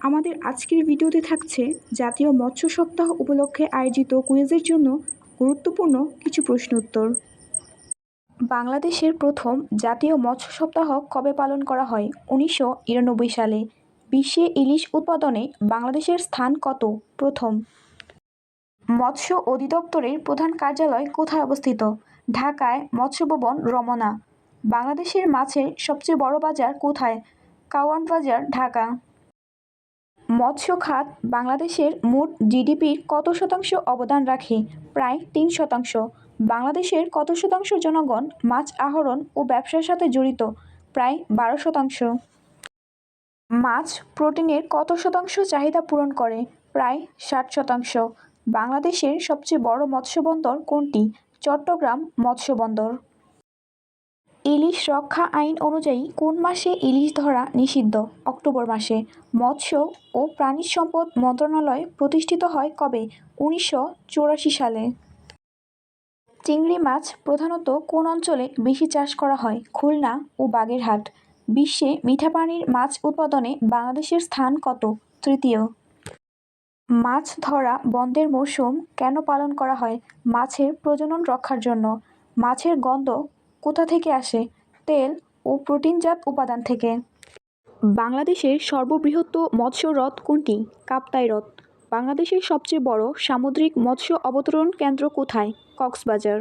আমাদের আজকের ভিডিওতে থাকছে জাতীয় মৎস্য সপ্তাহ উপলক্ষে আয়োজিত কুইজের জন্য গুরুত্বপূর্ণ কিছু প্রশ্ন উত্তর বাংলাদেশের প্রথম জাতীয় মৎস্য সপ্তাহ কবে পালন করা হয়? উনিশশো নিরানব্বই সালে। বিশ্বে ইলিশ উৎপাদনে বাংলাদেশের স্থান কত? প্রথম। মৎস্য অধিদপ্তরের প্রধান কার্যালয় কোথায় অবস্থিত? ঢাকায় মৎস্য ভবন রমনা। বাংলাদেশের মাছের সবচেয়ে বড় বাজার কোথায়? কাওয়ান বাজার ঢাকা। মৎস্য খাত বাংলাদেশের মোট জিডিপির কত শতাংশ অবদান রাখে? প্রায় তিন শতাংশ। বাংলাদেশের কত শতাংশ জনগণ মাছ আহরণ ও ব্যবসার সাথে জড়িত? প্রায় বারো শতাংশ। মাছ প্রোটিনের কত শতাংশ চাহিদা পূরণ করে? প্রায় ষাট শতাংশ। বাংলাদেশের সবচেয়ে বড় মৎস্য বন্দর কোনটি? চট্টগ্রাম মৎস্য বন্দর ইলিশ রক্ষা আইন অনুযায়ী কোন মাসে ইলিশ ধরা নিষিদ্ধ? অক্টোবর মাসে। মৎস্য ও প্রাণী সম্পদ মন্ত্রণালয় প্রতিষ্ঠিত হয় কবে? উনিশশো চুরাশি সালে। চিংড়ি মাছ প্রধানত কোন অঞ্চলে বেশি চাষ করা হয়? খুলনা ও বাগেরহাট। বিশ্বে মিঠা পানির মাছ উৎপাদনে বাংলাদেশের স্থান কত? তৃতীয়। মাছ ধরা বন্ধের মৌসুম কেন পালন করা হয়? মাছের প্রজনন রক্ষার জন্য। মাছের গন্ধ কোথা থেকে আসে? তেল ও প্রোটিনজাত উপাদান থেকে। বাংলাদেশের সর্ববৃহৎ মৎস্য হ্রদ কোনটি? কাপ্তাই হ্রদ। বাংলাদেশের সবচেয়ে বড় সামুদ্রিক মৎস্য অবতরণ কেন্দ্র কোথায়? কক্সবাজার।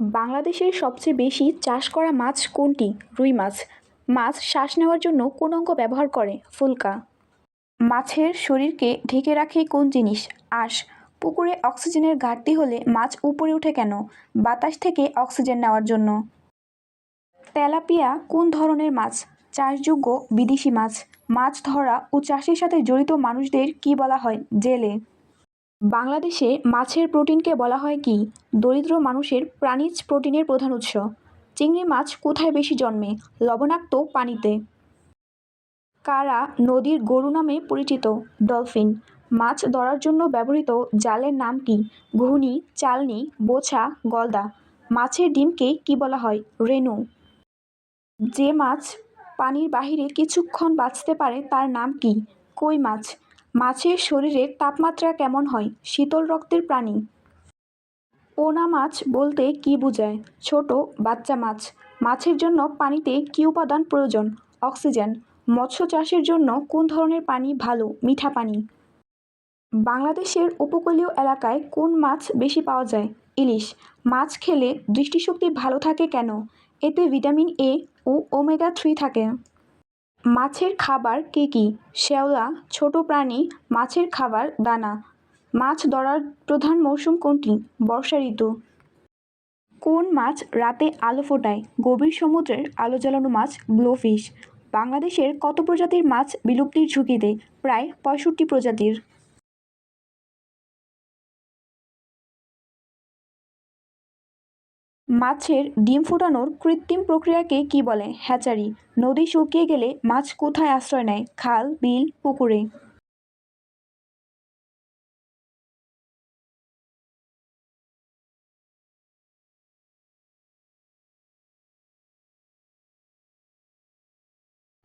বাংলাদেশের সবচেয়ে বেশি চাষ করা মাছ কোনটি? রুই মাছ। মাছ শ্বাস নেওয়ার জন্য কোন অঙ্গ ব্যবহার করে? ফুলকা। মাছের শরীরকে ঢেকে রাখে কোন জিনিস? আঁশ। পুকুরে অক্সিজেনের ঘাটতি হলে মাছ উপরে উঠে কেন? বাতাস থেকে অক্সিজেন নেওয়ার জন্য। তেলাপিয়া কোন ধরনের মাছ? চাষযোগ্য বিদেশি মাছ। মাছ ধরা ও চাষের সাথে জড়িত মানুষদের কি বলা হয়? জেলে। বাংলাদেশে মাছের প্রোটিনকে বলা হয় কি? দরিদ্র মানুষের প্রাণীজ প্রোটিনের প্রধান উৎস। চিংড়ি মাছ কোথায় বেশি জন্মে? লবণাক্ত পানিতে। কারা নদীর গরু নামে পরিচিত? ডলফিন। মাছ ধরার জন্য ব্যবহৃত জালের নাম কি? ঘুনি চালনি, বোছা, গলদা। মাছের ডিমকে কি বলা হয়? রেনু যে মাছ পানির বাহিরে কিছুক্ষণ বাঁচতে পারে তার নাম কি? কই মাছ। মাছের শরীরের তাপমাত্রা কেমন হয়? শীতল রক্তের প্রাণী। পোনা মাছ বলতে কি বোঝায়? ছোট, বাচ্চা মাছ। মাছের জন্য পানিতে কী উপাদান প্রয়োজন? অক্সিজেন। মৎস্য চাষের জন্য কোন ধরনের পানি ভালো? মিঠা পানি। বাংলাদেশের উপকূলীয় এলাকায় কোন মাছ বেশি পাওয়া যায়? ইলিশ। মাছ খেলে দৃষ্টিশক্তি ভালো থাকে কেন? এতে ভিটামিন এ ও ওমেগা থ্রি থাকে। মাছের খাবার কে কী? শ্যাওলা, ছোট প্রাণী, মাছের খাবার, দানা। মাছ ধরার প্রধান মৌসুম কোনটি? বর্ষা ঋতু। কোন মাছ রাতে আলো ফোটায়? গভীর সমুদ্রের আলো জ্বালানো মাছ, ব্লোফিশ। বাংলাদেশের কত প্রজাতির মাছ বিলুপ্তির ঝুঁকিতে? প্রায় পঁয়ষট্টি প্রজাতির। মাছের ডিম ফুটানোর কৃত্রিম প্রক্রিয়াকে কি বলে? হ্যাচারি। নদী শুকিয়ে গেলে মাছ কোথায় আশ্রয় নেয়? খাল, বিল, পুকুরে।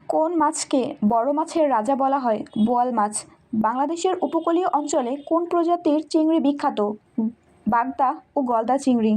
কোন মাছকে বড় মাছের রাজা বলা হয়? বোয়াল মাছ। বাংলাদেশের উপকূলীয় অঞ্চলে কোন প্রজাতির চিংড়ি বিখ্যাত? বাগদা ও গলদা চিংড়ি।